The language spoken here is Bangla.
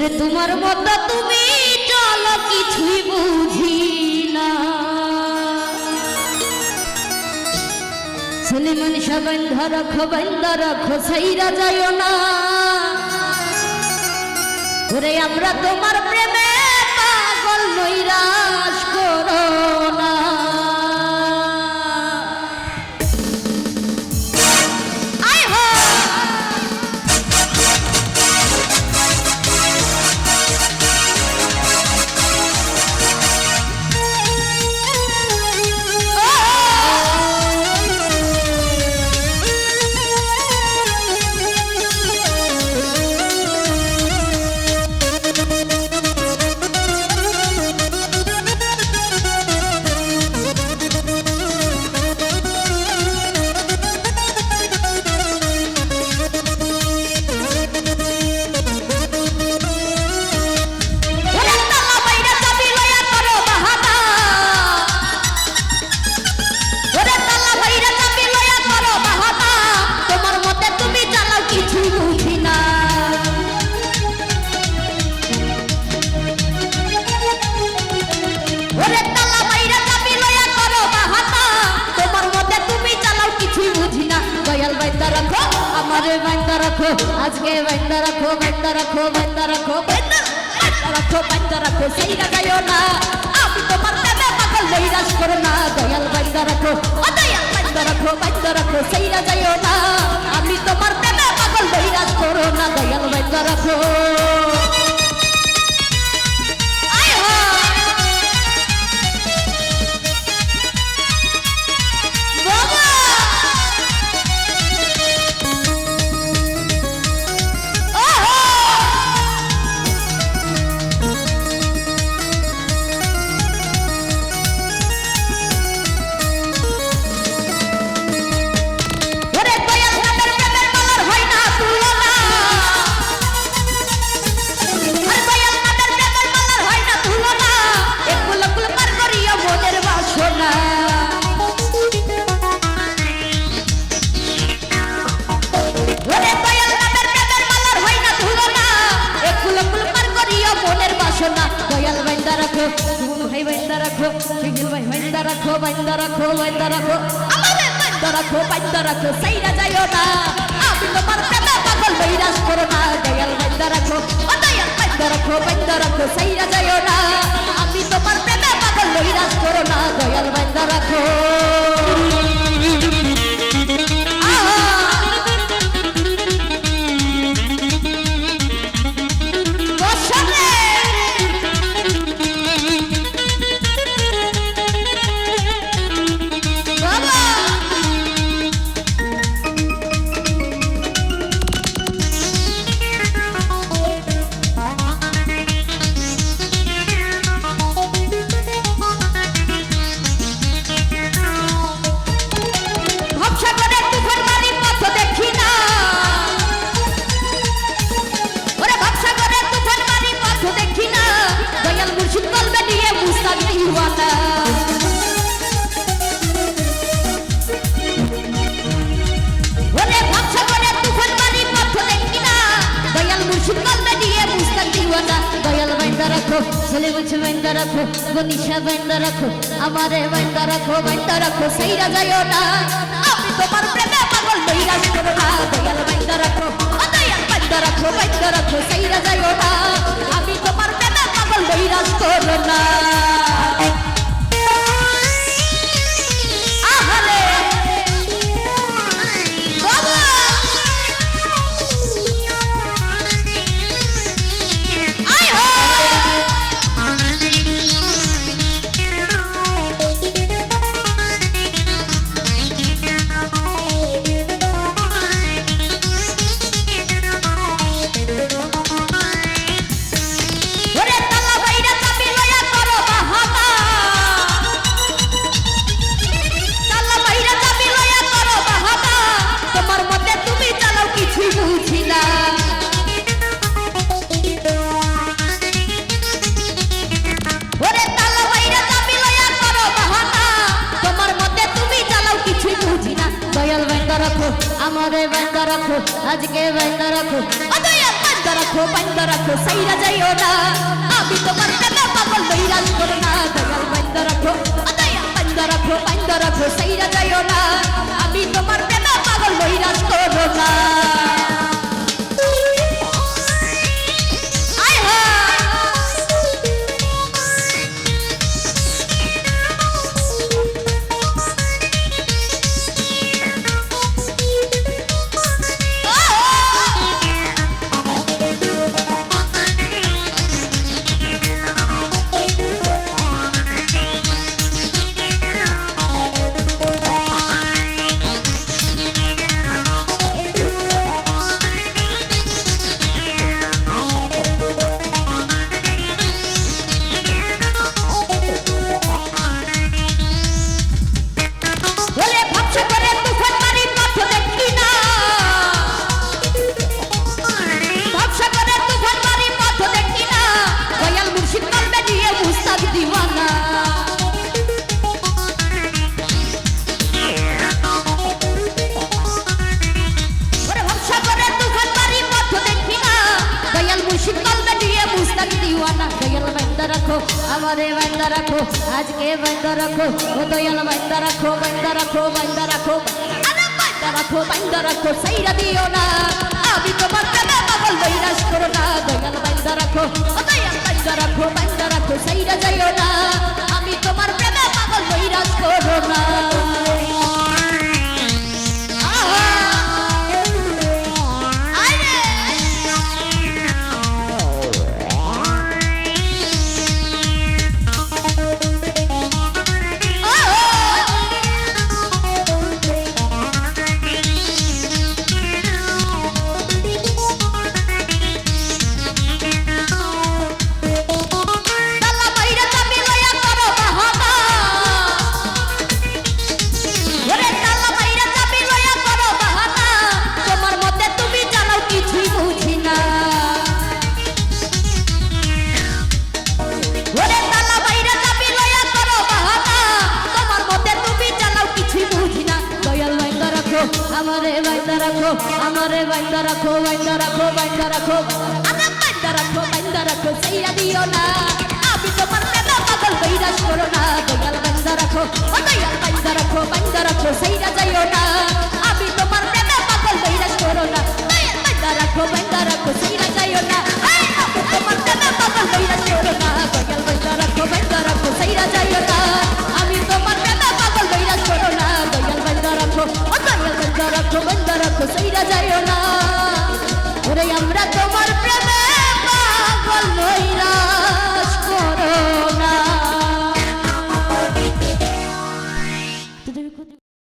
ওরে তোমার মতো তুমি চলো কিছুই বুঝি না। ছেলে মানুষা বান্ধা রাখো বান্ধা রাখো সাইরা যায় না। ওরে আমরা তোমার প্রেমে পাগল নৈরাশ করো না। রাখো আমারে বাইন্দা রাখো, আজকে বাইন্দা রাখো বাইন্দা রাখো বাইন্দা রাখো বাইন্দা রাখো বাইন্দা রাখো, সেই যাইও না। আমি তোমার প্রেমে পাগল নৈরাশ করো না। দয়াল বাইন্দা রাখো, অদয়াল দয়াল বাইন্দা রাখো বাইন্দা রাখো, সেই যাইও না। আমি তোমার বাসনা দয়াল বাইন্দা রাখো সুমন ভাই বাইন্দা রাখো সিঙ্গেল ভাই বাইন্দা রাখো বাইন্দা রাখো বাইন্দা রাখো আমারে বাইন্দা রাখো বাইন্দা রাখো সাইরা যাইও না আমি তোমার প্রেমে পাগল বৈরাস করো না দয়াল বাইন্দা রাখো ও দয়াল বাইন্দা রাখো বাইন্দা রাখো সাইরা যাইও না রাখো বলছে বাইন্দা রাখো, গনিশা বাইন্দা রাখো, আমারে বাইন্দা রাখো বাইন্দা রাখো, সেইরা যাইও না। আমি তোমার প্রেমে পাগল বৈরাজ করো না। দয়াল বাইন্দা রাখো দয়াল বাইন্দা রাখো বাইন্দা রাখো, সেইরা যাইও না। আমারে বাইন্দা রাখো, আজকে বাইন্দা রাখো। ও দয়াল বাইন্দা বাইন্দা রাখো বাইন্দা রাখো, সাইরা যাইও না। আমি তোমার আমারে বান্দা রাখো আজকে বান্দা রাখো ও দয়াল বান্দা রাখো বান্দা রাখো বান্দা রাখো আরে বান্দা রাখো বান্দা রাখো সাইরা দিও না আমি তোমার প্রেমে পাগল বৈরাজ করো না দয়াল বান্দা রাখো ও দয়াল বান্দা রাখো বান্দা রাখো সাইরা যাইও না আমি তোমার প্রেমে পাগল বৈরাজ করো রাখো। আমারে বাইন্দা রাখো, আমারে বাইন্দা রাখো বাইন্দা রাখো বাইন্দা রাখো। আমার বাইন্দা রাখো বাইন্দা রাখো সেইরা দিও না। আমি তোমার প্রেমে পাগল বৈরাজ বাইন্দা রাখো বাইন্দা রাখো বাইন্দা রাখো। যাইও না।